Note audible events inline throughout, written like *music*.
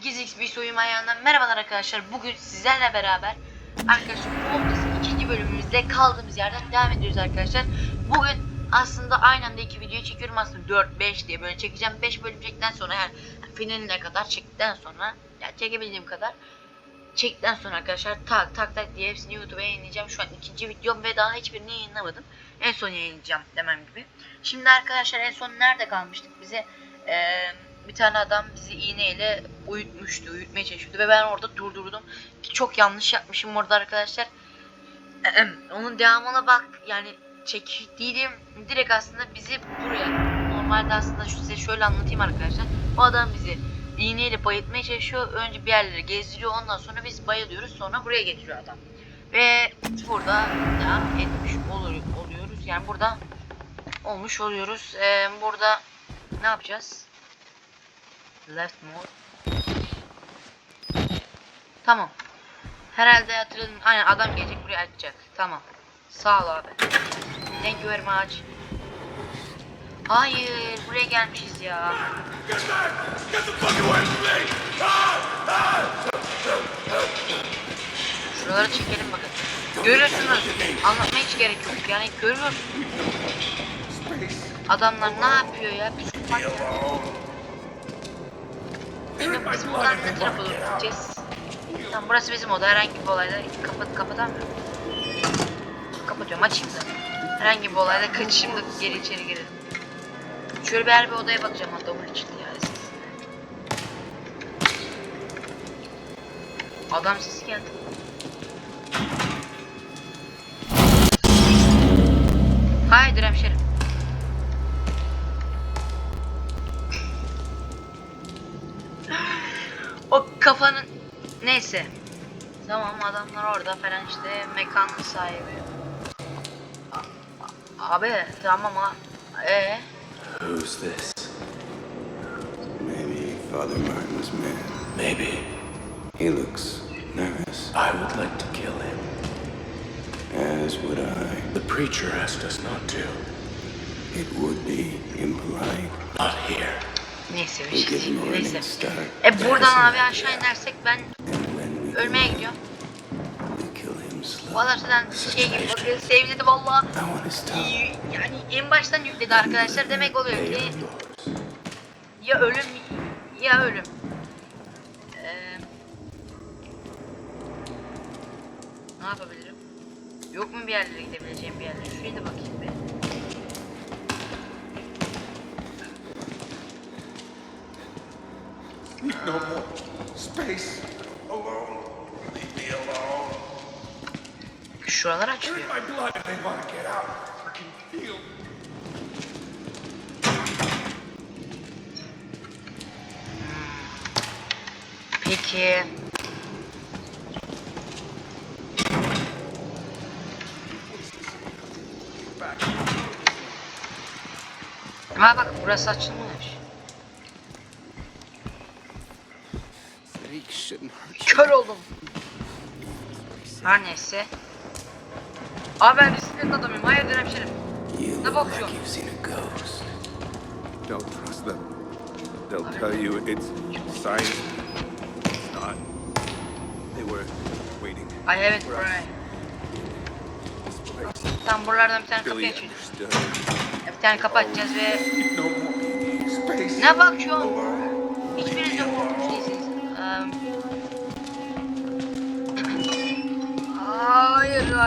Herkese XP soyum ayağından merhabalar arkadaşlar. Bugün sizlerle beraber arkadaşlar Voltas'ın ikinci bölümümüzde kaldığımız yerden devam ediyoruz arkadaşlar. Bugün aslında aynı anda iki video çekiyorum aslında 4-5 diye böyle çekeceğim. 5 bölüm çektikten sonra yani finaline kadar çektikten sonra yani çekebildiğim kadar çektikten sonra arkadaşlar tak tak tak diye hepsini YouTube'a yayınlayacağım. Şu an ikinci videom ve daha hiçbirini yayınlamadım. En son yayınlayacağım demem gibi. Şimdi arkadaşlar en son nerede kalmıştık? Bize eee bir tane adam bizi iğneyle uyutmuştu, uyutmaya çalışıyordu ve ben orada durdurdum. Ki çok yanlış yapmışım orada arkadaşlar. Onun devamına bak yani çektiydim direkt aslında bizi buraya normalde aslında size şöyle anlatayım arkadaşlar. O adam bizi iğneyle bayıltmaya çalışıyor. Önce bir yerleri gezdiriyor. Ondan sonra biz bayılıyoruz. Sonra buraya getiriyor adam. Ve burada devam etmiş olur, oluyoruz. Yani burada olmuş oluyoruz. Ee, burada ne yapacağız? Left mode. Tamam. Herhalde hatırladım. Aynen adam gelecek buraya açacak. Tamam. Sağ ol abi. Thank you very much. Hayır, buraya gelmişiz ya. Şuraları çekelim bakın. Görüyorsunuz. Anlatmaya hiç gerek yok. Yani görüyorsunuz. Adamlar ne yapıyor ya? Psikopat ya. Buradan ne tarafa doğru gideceğiz? Tamam burası bizim oda. Herhangi bir olayda kapat kapatamıyorum. Kapatıyorum açayım da. Herhangi bir olayda kaçayım da geri içeri girelim. Şöyle bir her bir odaya bakacağım hatta onun için yani ses. Adam sesi geldi. Haydi hemşerim. Neyse. Tamam adamlar orada falan işte mekan sahibi. A- Abi tamam ha. Ee, Who's this? Maybe Father Martin was mad. Maybe. He looks nervous, I would like to kill him. as would I. The preacher asked us not to. It would be impolite. Not here. neyse bir şey değil. Neyse. E buradan abi aşağı inersek ben ölmeye slow. Valla zaten şey gibi bakın sevledi valla. Yani en baştan yükledi arkadaşlar demek oluyor ki ya ölüm ya ölüm. Ee, ne yapabilirim? Yok mu bir yerlere gidebileceğim bir yerlere? Şuraya da bakayım bir. No more. Space. Alone. Şuralar açılıyor. Peki. Ha bak burası açılmış. Kör oldum. Her neyse. Abi ben bisiklet adamıyım. Hayırdır hemşerim. Ne look bakıyor? like you've seen a ghost. Don't trust them. They'll tell you it's science. It's not. They were waiting. Ay evet buraya. Tam buralardan bir tane kapı açıyoruz. Bir tane kapı açacağız ve. Space. ne bakıyorsun?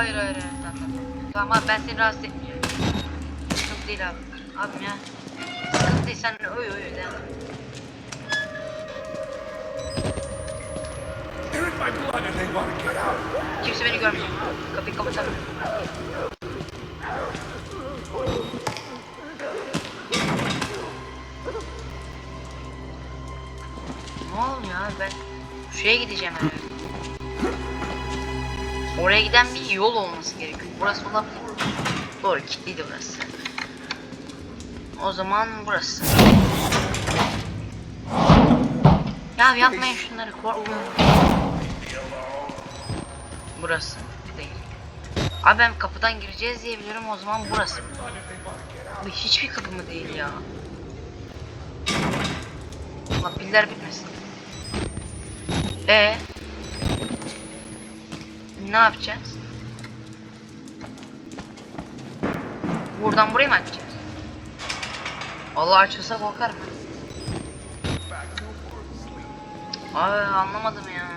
Hayır hayır hayır. Tamam, abi ben seni rahatsız etmeyeceğim. Sıkıntı değil abi. Abim ya. Sıkıntı değil sen oy oy devam. Kimse beni görmeyecek. Kapıyı kapatalım. Ne oluyor abi ben şuraya gideceğim herhalde. Oraya giden bir yol olması gerekiyor. Burası olabilir. Doğru kilitliydi burası. O zaman burası. Ya yapmayın şunları. Burası değil. Abi ben kapıdan gireceğiz diye biliyorum o zaman burası. Bu hiçbir kapı mı değil ya? Allah piller bitmesin. E ne yapacağız? Buradan buraya mı açacağız? Allah açılsa korkarım. Ay anlamadım ya.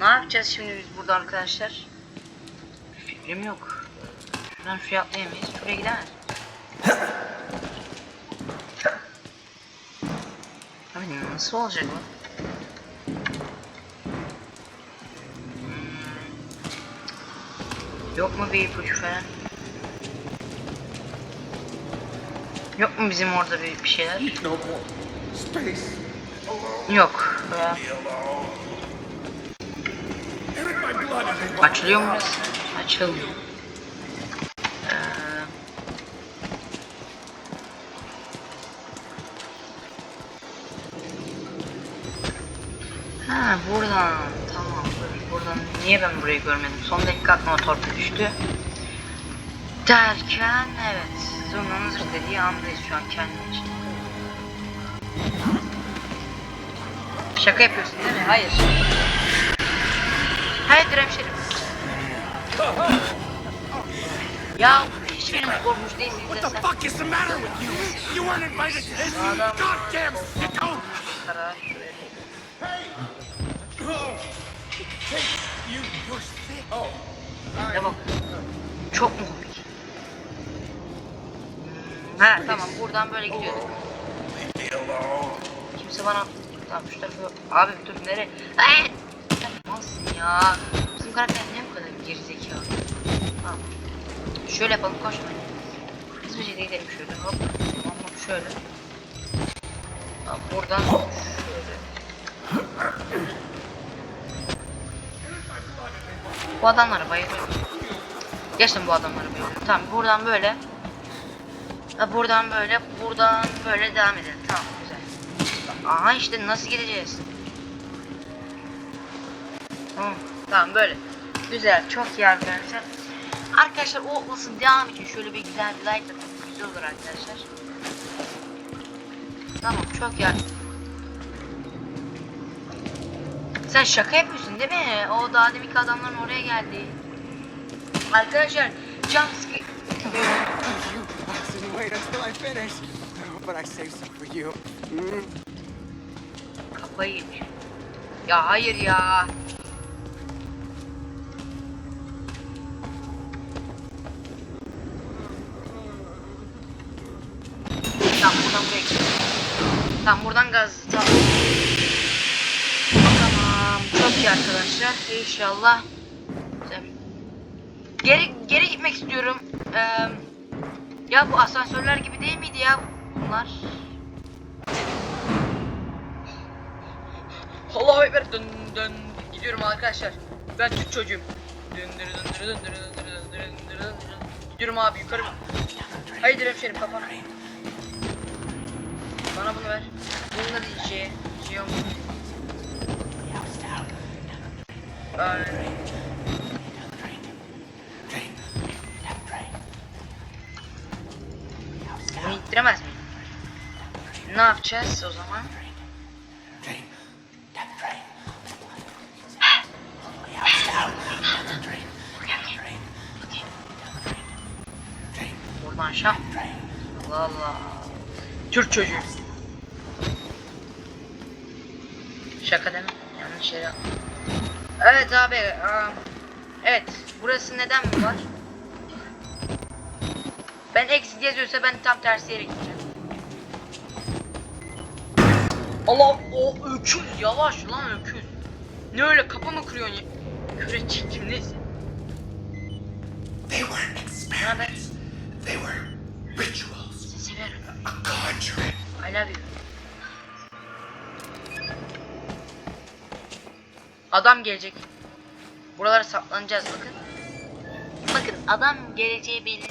Ne yapacağız şimdi biz burada arkadaşlar? Fikrim yok. Şuradan şuraya atlayamayız. Şuraya gidemez. Abi nasıl olacak bu? Yok mu bir ipucu falan? Yok mu bizim orada bir, bir şeyler? Yok. Ya. Açılıyor mu? Açılmıyor. Ee, Ha buradan tamamdır. Buradan niye ben burayı görmedim? Son dakika aklıma torpil düştü. Derken evet. Zurna'nın zır dediği andayız şu an kendim için. Şaka yapıyorsun değil mi? Hayır. Hayır hemşerim. Ya hiç benim korkmuş değilsiniz What ya the fuck is the matter with you? You weren't invited to this goddamn sicko! Karar. You, bak. Çok mu komik? Ha tamam buradan böyle gidiyorduk. Kimse bana... Tamam şu tarafa... Abi dur nereye? Ay! Nasılsın ya? Bizim karakter niye bu kadar gerizekalı? Tamam. Şöyle yapalım koşma. Hızlı bir şekilde gidelim şöyle hop. Tamam şöyle. Tamam buradan şöyle. Bu adamlara bayılıyorum. Gerçekten bu adamlara bayılıyorum. Tamam buradan böyle. Buradan böyle, buradan böyle devam edelim. Tamam güzel. Aha işte nasıl gideceğiz? Tamam, böyle. Güzel, çok iyi arkadaşlar. Arkadaşlar o olmasın devam için şöyle bir güzel bir like atın. Güzel olur arkadaşlar. Tamam, çok iyi. Sen şaka yapıyorsun değil mi? O daha deminki adamların oraya geldi. Arkadaşlar, jumpscare... Kafayı yemiş. Ya hayır ya. Tamam buradan buraya buradan gaz. Tamam. İyi arkadaşlar. İnşallah. Geri geri gitmek istiyorum. Ee, ya bu asansörler gibi değil miydi ya bunlar? Allahu Ekber dön dön gidiyorum arkadaşlar. Ben Türk çocuğum. Döndürü döndürü döndürü döndürü döndürü döndürü döndürü. Gidiyorum abi yukarı. Haydi hemşerim kafana. Bana bunu ver. Bununla değil şey. Şey Ay. Bunu ittiremez miyim? Ne yapacağız o zaman? Buradan aşağı. Allah Allah. Türk çocuğu. Şaka deme. Yanlış yere yaptım. Evet abi. aa, evet. Burası neden mi var? Ben exit yazıyorsa ben tam tersi yere gideceğim. Allah o öküz yavaş lan öküz. Ne öyle kapı mı kırıyorsun ya? Küre çektim neyse. Adam gelecek. Buralara saklanacağız bakın. Bakın adam geleceği belli.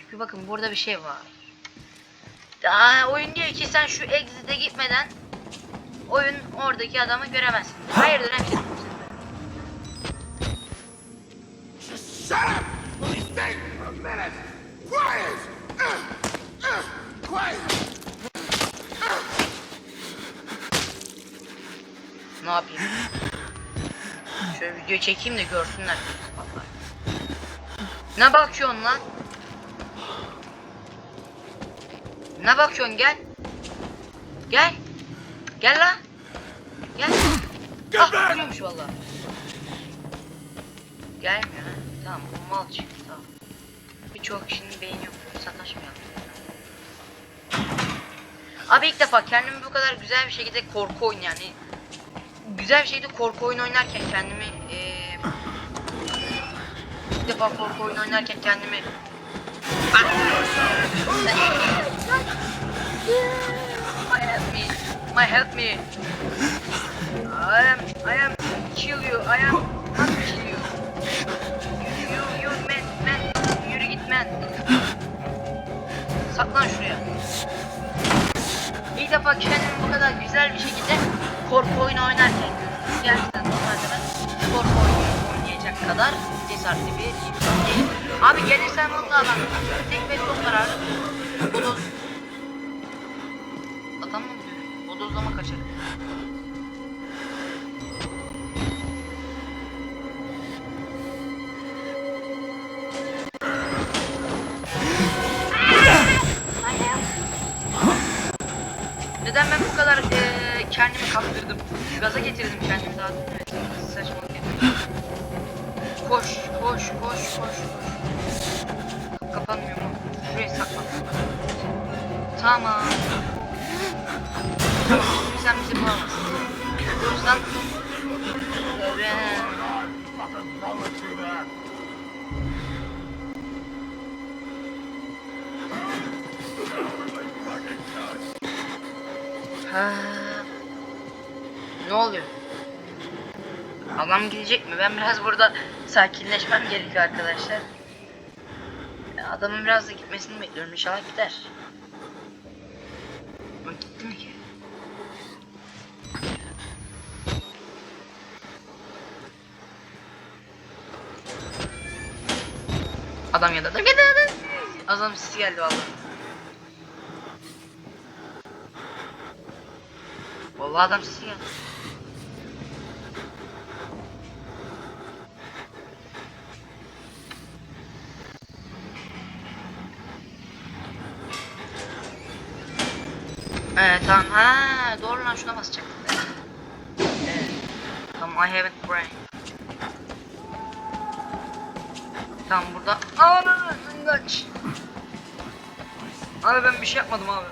Çünkü bakın burada bir şey var. Daha oyun diyor ki sen şu exit'e gitmeden oyun oradaki adamı göremezsin. Hayırdır hemşire? Just shut up! Think for a minute. Quiet! Quiet! Ne yapayım? Şöyle video çekeyim de görsünler. Ne bakıyorsun lan? Ne bakıyorsun gel. Gel. Gel lan. Gel. Ah vuruyormuş valla. Gelmiyor ha. Tamam bu mal çıktı tamam. Birçok kişinin beyni yok. Sataşmayalım. Abi ilk defa kendimi bu kadar güzel bir şekilde korku oyunu yani güzel bir şekilde korku oyunu oynarken kendimi eee ilk defa korku oyunu oynarken kendimi My help me. My help me. I am I am kill you. I am not kill you. You you man man yürü git man. Saklan şuraya. İlk defa kendimi bu kadar güzel bir şekilde korku oyunu oynarken görüyorum. Gerçekten normalde ben korku oyunu oynayacak kadar cesaretli bir insan değilim. Abi gelirsen valla adam tek ve son kararı bodoz... kaptırdım? Gaza getirdim kendimi daha. Evet, saçmalık yapıyorum. Koş, koş, koş, koş, koş. Kapanmıyor mu? Şuraya saklan. Tamam. Şimdi sen bizi bulamazsın. O yüzden... Ben... Fucking Adam gidecek mi? Ben biraz burada sakinleşmem gerekiyor arkadaşlar. Ya Adamın biraz da gitmesini bekliyorum. İnşallah gider. Ama gitti mi ki? Adam ya da adam geldi adam. Adam sesi geldi vallahi. Vallahi adam sesi geldi. Evet tamam ha doğru lan şuna basacaktım. Evet. Tamam I haven't brain. Tamam burada. Aman kaç. Abi ben bir şey yapmadım abi.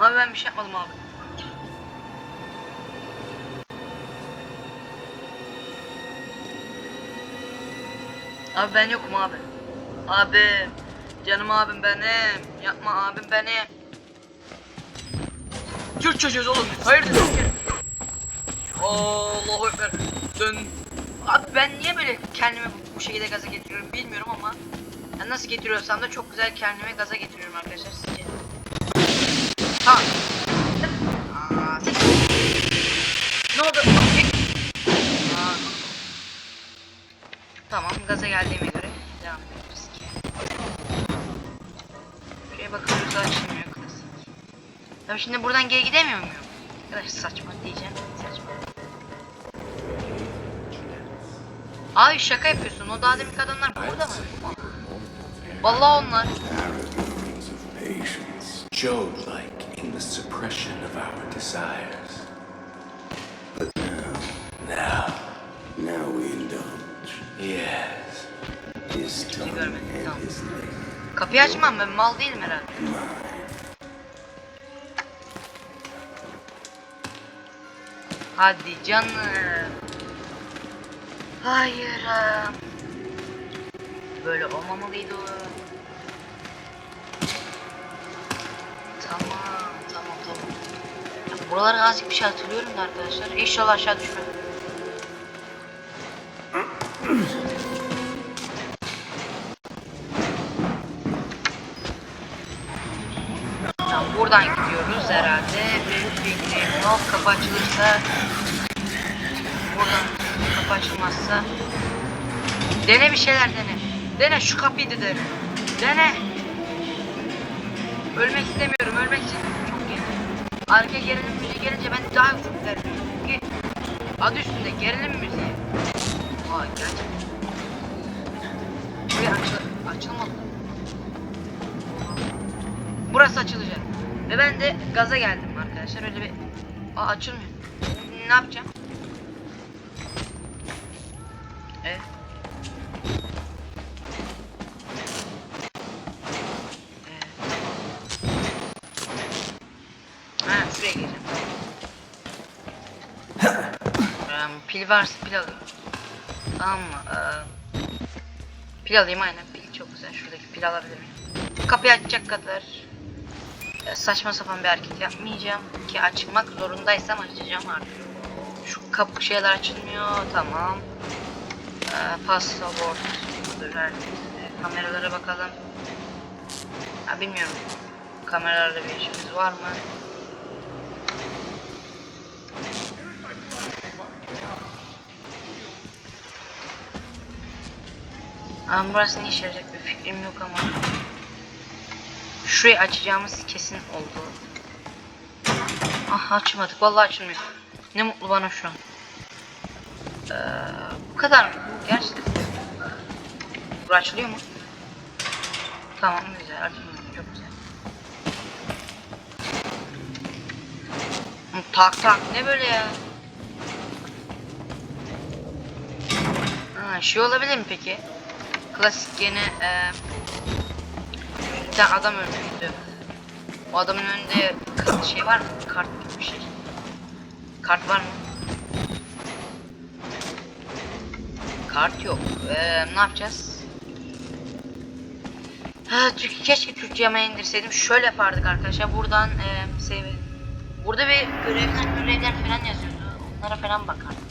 Abi ben bir şey yapmadım abi. Abi ben yokum abi. Abi. Canım abim benim. Yapma abim benim. Türk çocuğuz oğlum. Hayırdır? Allahu Ekber. Dön. Abi ben niye böyle kendimi bu- şekilde gaza getiriyorum bilmiyorum ama ben nasıl getiriyorsam da çok güzel kendimi gaza getiriyorum arkadaşlar sizce. Tamam. Aa, Ne oldu? Tamam gaza geldiğime göre devam ediyoruz ki. Şuraya bakıyoruz açılmıyor. Tabii şimdi buradan geri gidemiyor muyum? Arkadaş saçma diyeceğim. Saçma. Abi şaka yapıyorsun. O daha demin adamlar burada mı? Vallahi onlar. Patience, Job-like in the suppression of our desires. But now, Now, now we indulge. yes, His tongue and his. Kapıyı açmam ben mal değilim herhalde. Hadi canım. Hayır. Böyle olmamalıydı. Tamam, tamam, tamam. Ya buralara azıcık bir şey hatırlıyorum da arkadaşlar. İnşallah aşağı düşmem. Yol kapı açılırsa buradan kapı açılmazsa dene bir şeyler dene. Dene şu kapıyı da dene. Ölmek istemiyorum. Ölmek için çok iyi. Arka gerilim müziği gelince ben daha çok geriliyorum. Çünkü adı üstünde gerilim müziği. Vay gerçekten. Buraya açıl açılmadı. Burası açılacak. Ve ben de gaza geldim arkadaşlar. Öyle bir... Aa açılmıyor. Ne yapacağım? Evet. Ha şuraya gireceğim. Ee, pil varsa pil alayım. Tamam mı? Ee, pil alayım aynen. Pil çok güzel. Şuradaki pil alabilirim. Kapıyı açacak kadar saçma sapan bir hareket yapmayacağım. Ki açmak zorundaysam açacağım artık. Şu kapı şeyler açılmıyor. Tamam. Ee. Ee, Kameralara bakalım. Ha bilmiyorum. Kameralarla bir işimiz var mı? Ama burası ne işe yarayacak bir fikrim yok ama. Şurayı açacağımız kesin oldu. Ah açmadık. Vallahi açılmıyor. Ne mutlu bana şu an. Ee, bu kadar mı? Gerçekten. Bu açılıyor mu? Tamam güzel açılıyor. Çok güzel. Tak tak ne böyle ya? Ha, şey olabilir mi peki? Klasik yine eee tane adam ölmüştü. O adamın önünde şey var mı? Kart gibi bir şey. Kart var mı? Kart yok. Ee, ne yapacağız? Ha, Türk, keşke Türkçe yemeği indirseydim. Şöyle yapardık arkadaşlar. Buradan e, save. Burada bir görevler, görevler falan yazıyordu. Onlara falan bakardım.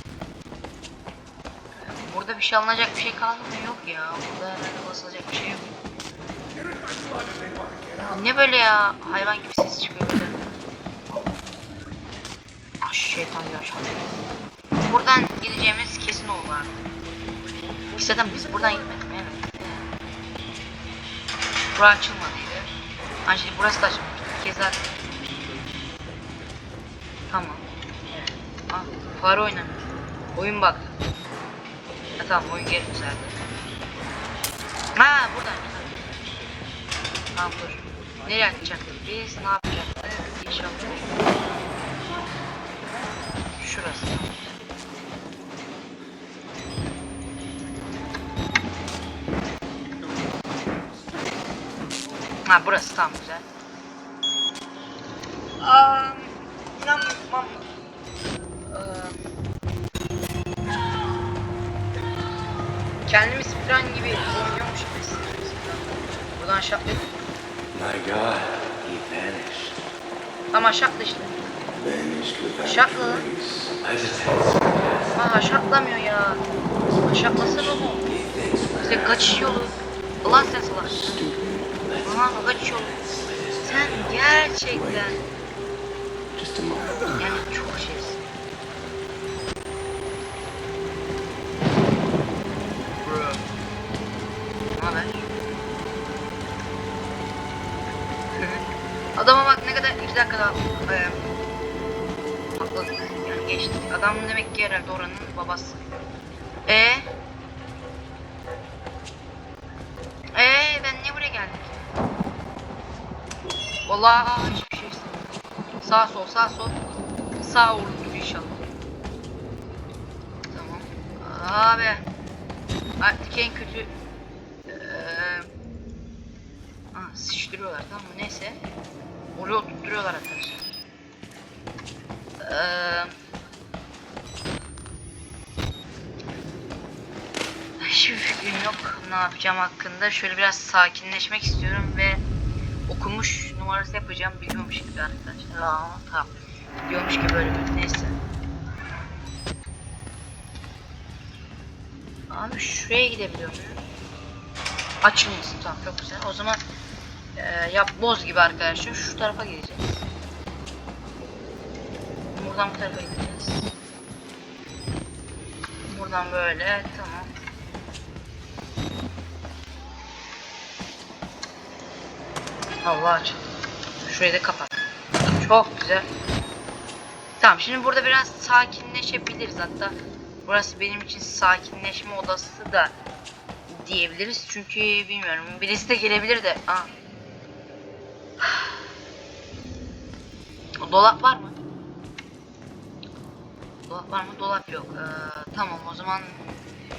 Burada bir şey alınacak bir şey kaldı mı? Yok ya. Burada herhalde basılacak bir şey yok. Ne böyle ya? Hayvan gibi ses çıkıyor. Ah şeytan yaşadı. Buradan gideceğimiz kesin oldu. Çünkü Zaten biz buradan gitmedik evet. Bura açılmadıydı. Ha şimdi burası da açılmıştı. Bir. Tamam. Ah fare oynamıyor. Oyun baktı. Ha, tamam oyun geri düzeldi. Ha buradan. Tamam dur. Nereye atacaktık biz? Ne yapacaktık? İnşallah. Şurası. Ha burası tam güzel. Aa, inanmam. Ee, kendimi speedrun gibi oynuyormuş gibi hissediyorum. Buradan atlayıp My God, he vanished. Ama atla işte. Vanished without Aşağı atla lan. trace. Hesitates. Aa aşağı atlamıyor ya. Aşağı atlasana oğlum. İşte kaçış yolu. Ulan sen salak. Aha kaçış yolu. Sen gerçekten Just a moment. yani Adam demek ki herhalde oranın babası. E Ee ben niye buraya geldik? Vallahi hiçbir şey. Sağ sol sağ sol. Sağ vurulur inşallah. Tamam. Abi. Artık en kötü fikrim yok ne yapacağım hakkında. Şöyle biraz sakinleşmek istiyorum ve okumuş numarası yapacağım. Biliyormuş gibi arkadaşlar. Aa, tamam. Biliyormuş gibi böyle bir neyse. Abi şuraya gidebiliyor muyum? Açılmasın tamam çok güzel. O zaman e, yap boz gibi arkadaşlar şu tarafa gideceğiz. Buradan bu tarafa gideceğiz. Buradan böyle tamam. Allah açıldı. Şurayı da kapat. Çok güzel. Tamam şimdi burada biraz sakinleşebiliriz hatta. Burası benim için sakinleşme odası da diyebiliriz. Çünkü bilmiyorum birisi de gelebilir de. Aa. *sighs* Dolap var mı? Dolap var mı? Dolap yok. Ee, tamam o zaman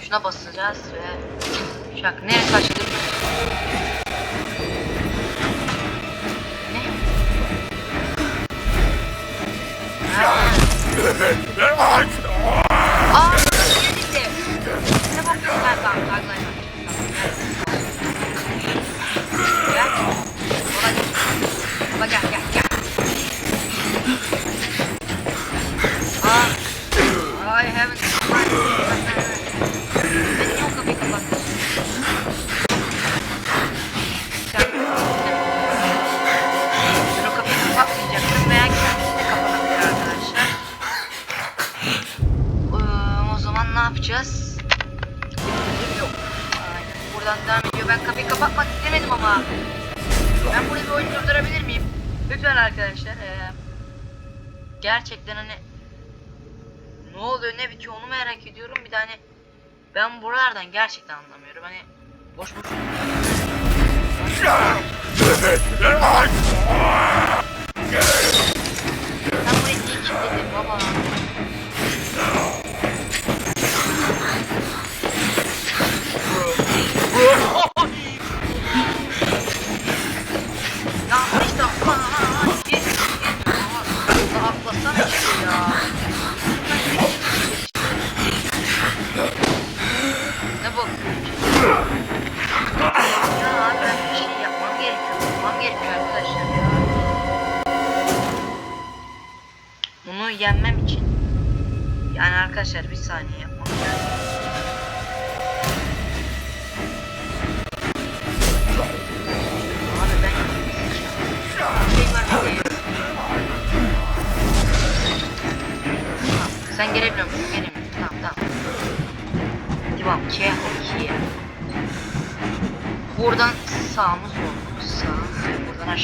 şuna basacağız ve şak neresi açılır? Aa, gitti. Ne bakıyorsun? Ha, tamam, taklayın. Gel. Baba gel. Baba gel, gel, gel. Ben kapıyı kapatmak istemedim ama. Ben burada bir oyun durdurabilir miyim? Lütfen arkadaşlar. Ee, gerçekten hani ne oluyor ne bitiyor onu merak ediyorum. Bir de hani ben buralardan gerçekten anlamıyorum. Hani boş boş. Sen burayı niye baba?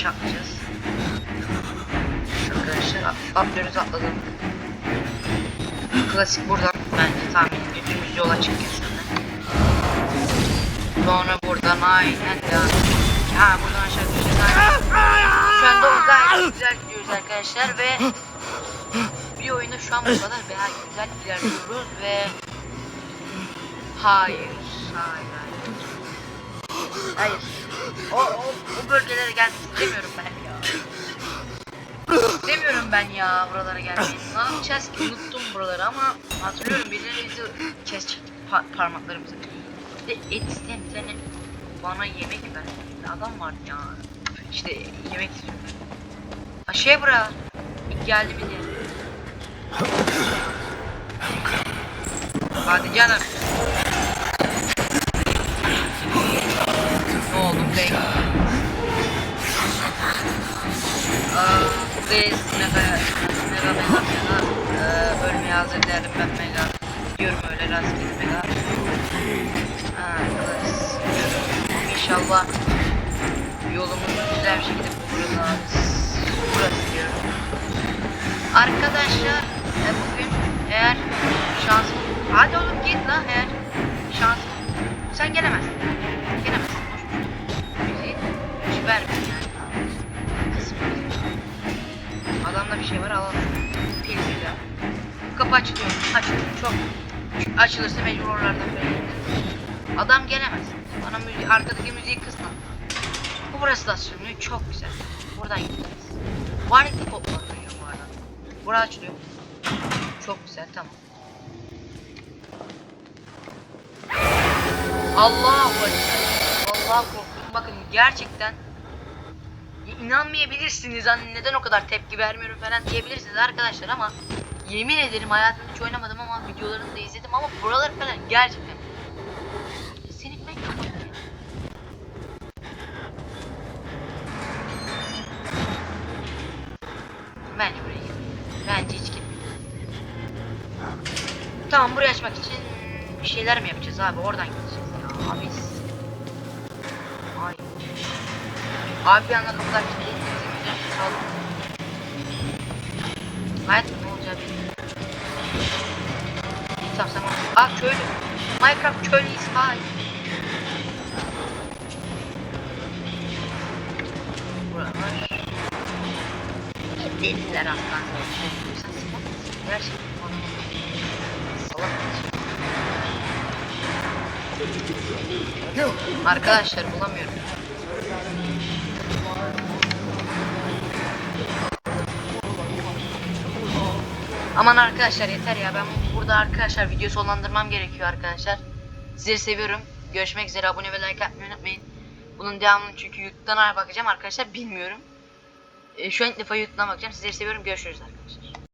Atlayacağız. Arkadaşlar at- atlıyoruz atladım. Klasik buradan bence tahmin dümdüz yola çıkacağız. Sonra buradan aynen devam. Ha buradan aşağı düşeceğiz aynen. Şu anda o gayet güzel gidiyoruz arkadaşlar ve bir oyunda şu an bu kadar veya güzel ilerliyoruz ve hayır hayır hayır hayır o, o, o bölgelere gelmek istemiyorum ben ya. İstemiyorum ben ya buralara gelmeyi. Ne yapacağız ki? Unuttum buraları ama hatırlıyorum birileri bizi kesecek pa- parmaklarımızı. De et isteyen bir tane bana yemek ver. Bir adam vardı ya. İşte yemek istiyorum ha şey bura. Geldi mi diye Hadi canım. Hazır değilim ben mega. Diyorum öyle rastgele mega. Ha, arkadaş. İnşallah yolumuzu güzel bir şekilde buluruz. Burası diyorum. Arkadaşlar e, bugün eğer şans hadi oğlum git lan eğer şans sen gelemezsin gelemezsin müziği yani kısmı adamda bir şey var alalım kapı açılıyor açılıyor çok açılırsa mecbur oralardan adam gelemez bana müziği arkadaki müziği kısma bu burası da açılmıyor çok güzel buradan gideceğiz Varlıklı kodlar veriyor bu arada. Bura açılıyor. Çok güzel tamam. Allahu Ekber. Vallahi korktum. Bakın gerçekten inanmayabilirsiniz hani neden o kadar tepki vermiyorum falan diyebilirsiniz arkadaşlar ama yemin ederim hayatımda hiç oynamadım ama videolarını da izledim ama buralar falan gerçekten senin ben Bence buraya git. Bence hiç gitme. Tamam burayı açmak için bir şeyler mi yapacağız abi? Oradan gideceğiz ya. Abi. Ay. Abi bir anda kapılar kilitli. Aa köylü. Minecraft köylü İsmail. Buralar. Deliler aslan. Salak mısın? Arkadaşlar bulamıyorum. Aman arkadaşlar yeter ya ben burada arkadaşlar video sonlandırmam gerekiyor arkadaşlar. Sizleri seviyorum. Görüşmek üzere abone ve like atmayı unutmayın. Bunun devamını çünkü YouTube'dan bakacağım arkadaşlar bilmiyorum. E, şu an ilk defa YouTube'dan bakacağım. Sizleri seviyorum. Görüşürüz.